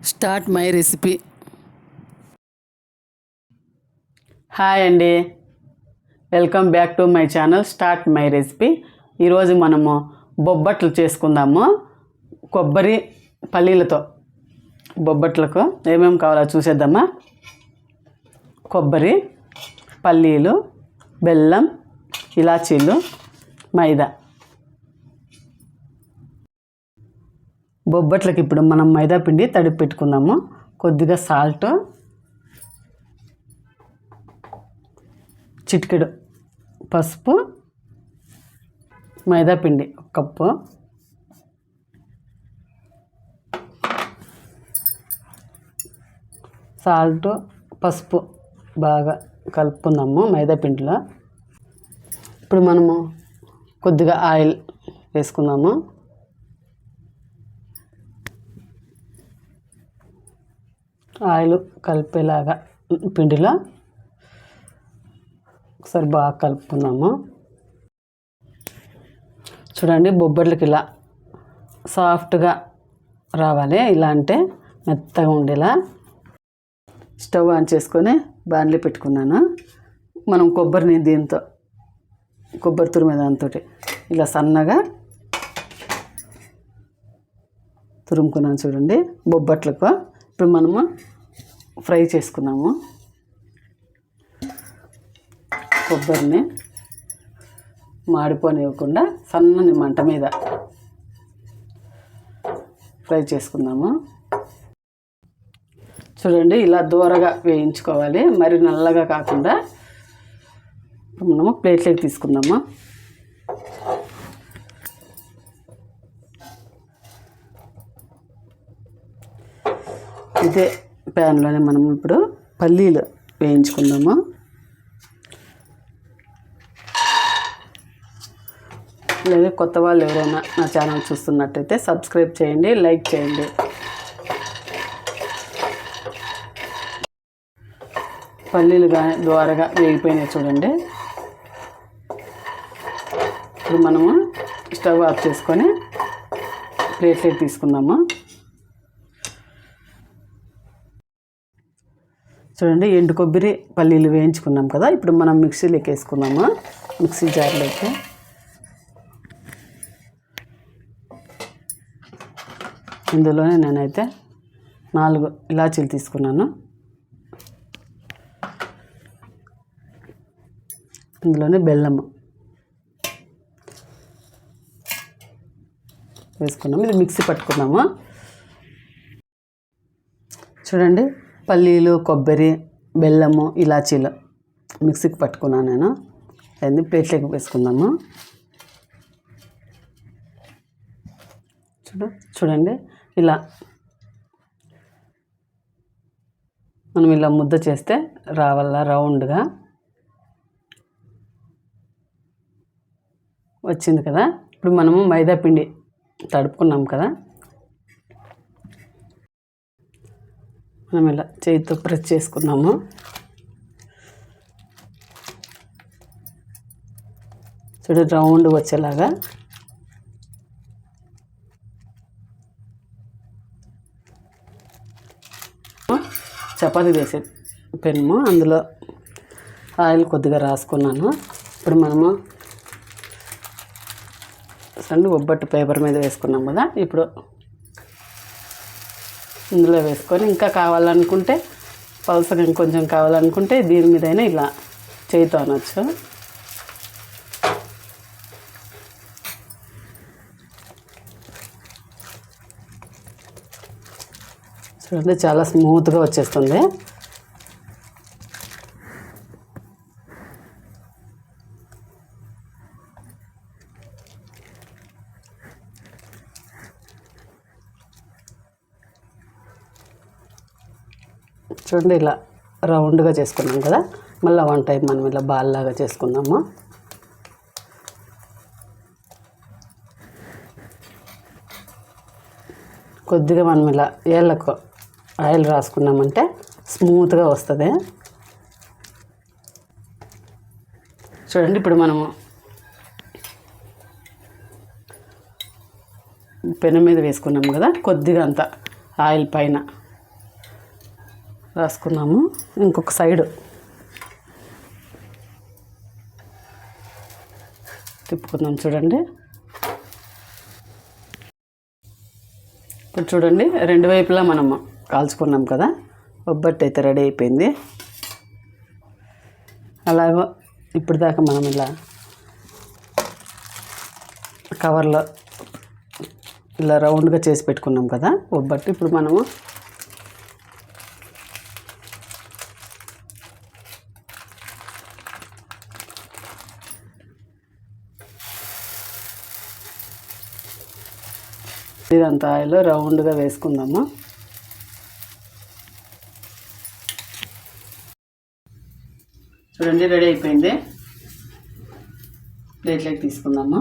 Start my recipe. Hi అండి. Welcome back to my channel start my recipe. ఈరోజు మనము బొబ్బట్లు చేసుకుందాము. కొబ్బరి పల్లీలతో. బొబ్బట్లకు ఏమేమి కావాలో చూసేద్దామా? కొబ్బరి పల్లీలు బెల్లం ఇలాచీలు మైదా. బొబ్బట్లకి ఇప్పుడు మనం మైదా పిండి తడిపి పెట్టుకుందాము. కొద్దిగా సాల్ట్ చిటికెడు పసుపు మైదా పిండి ఒక కప్పు. సాల్ట్ పసుపు బాగా కలుపుకుందాము మైదా పిండిలో. ఇప్పుడు మనము కొద్దిగా ఆయిల్ వేసుకుందాము. ఆయిల్ కలిపేలాగా పిండిలో. ఒకసారి బాగా కలుపుకున్నాము చూడండి బొబ్బర్లకి ఇలా సాఫ్ట్గా రావాలి. ఇలా అంటే మెత్తగా ఉండేలా. స్టవ్ ఆన్ చేసుకొని బాండ్లీ పెట్టుకున్నాను. మనం కొబ్బరిని దీంతో కొబ్బరి తురిమే దాంతో ఇలా సన్నగా తురుముకున్నాను చూడండి బొబ్బట్లకు. ఇప్పుడు మనము ఫ్రై చేసుకున్నాము కొబ్బరిని మాడిపోనివ్వకుండా సన్నని మంట మీద ఫ్రై చేసుకుందాము. చూడండి ఇలా దూరగా వేయించుకోవాలి. మరి నల్లగా కాకుండా మనము ప్లేట్లోకి తీసుకుందాము. ఇదే ప్యాన్లోనే మనం ఇప్పుడు పల్లీలు వేయించుకుందాము. లేదా కొత్త వాళ్ళు ఎవరైనా నా ఛానల్ చూస్తున్నట్టయితే సబ్స్క్రైబ్ చేయండి లైక్ చేయండి. పల్లీలు కానీ ద్వారగా వేగిపోయినాయి చూడండి. ఇప్పుడు మనము స్టవ్ ఆఫ్ చేసుకొని ప్లేట్లోకి తీసుకుందాము. చూడండి ఎండు కొబ్బరి పల్లీలు వేయించుకున్నాం కదా ఇప్పుడు మనం మిక్సీలోకి వేసుకుందాము? మిక్సీ జార్లోకి. ఇందులోనే నేనైతే నాలుగు ఇలాచీలు తీసుకున్నాను. ఇందులోనే బెల్లము వేసుకున్నాము ఇది మిక్సీ పట్టుకున్నాము చూడండి పల్లీలు కొబ్బరి బెల్లము ఇలాచీలు మిక్సీకి పట్టుకున్నాను నేను. అన్ని ప్లేట్లోకి వేసుకుందాము. చూడ చూడండి. ఇలా మనం ఇలా ముద్ద చేస్తే రావాల? రౌండ్గా. వచ్చింది కదా? ఇప్పుడు మనము మైదా పిండి తడుపుకున్నాం కదా? మనం ఇలా చేతితో ప్రెస్ చేసుకున్నాము చూడు రౌండ్ వచ్చేలాగా. చపాతీ వేసే పెన్ను అందులో ఆయిల్ కొద్దిగా రాసుకున్నాను. ఇప్పుడు మనము సండు ఒబ్బట్టు పేపర్ మీద వేసుకున్నాం కదా ఇప్పుడు ఇందులో వేసుకొని ఇంకా కావాలనుకుంటే పలసగా ఇంకొంచెం కావాలనుకుంటే దీని మీదైనా ఇలా చేయితో అనొచ్చు. చూడండి చాలా స్మూత్గా వచ్చేస్తుంది. చూడండి ఇలా రౌండ్గా చేసుకున్నాం కదా. మళ్ళీ వన్ టైం మనం ఇలా బాల్ లాగా చేసుకుందాము. కొద్దిగా మనం ఇలా ఏళ్ళకు ఆయిల్ రాసుకున్నామంటే స్మూత్గా వస్తుంది. చూడండి ఇప్పుడు మనము పెనం మీద వేసుకున్నాం కదా. కొద్దిగా అంత ఆయిల్ పైన రాసుకున్నాము. ఇంకొక సైడు. తిప్పుకుందాం చూడండి. ఇప్పుడు చూడండి రెండు వైపులా మనం కాల్చుకున్నాం కదా. ఒబ్బట్టు అయితే రెడీ అయిపోయింది. అలాగో ఇప్పుడు దాకా మనం ఇలా కవర్లో ఇలా రౌండ్గా చేసి పెట్టుకున్నాం కదా. ఒబ్బట్టు ఇప్పుడు మనము ఇదంతా ఆయిల్ రౌండ్గా వేసుకుందాము? చూడండి రెడీ అయిపోయింది. ప్లేట్లోకి తీసుకుందాము?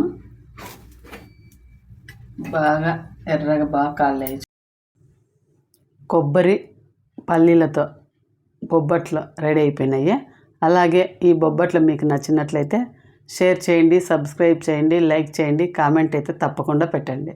బాగా ఎర్రగా బాగా కాలేజ్ కొబ్బరి పల్లీలతో బొబ్బట్లు రెడీ అయిపోయినాయి. అలాగే ఈ బొబ్బట్లు మీకు నచ్చినట్లయితే షేర్ చేయండి సబ్స్క్రైబ్ చేయండి లైక్ చేయండి కామెంట్ అయితే తప్పకుండా పెట్టండి.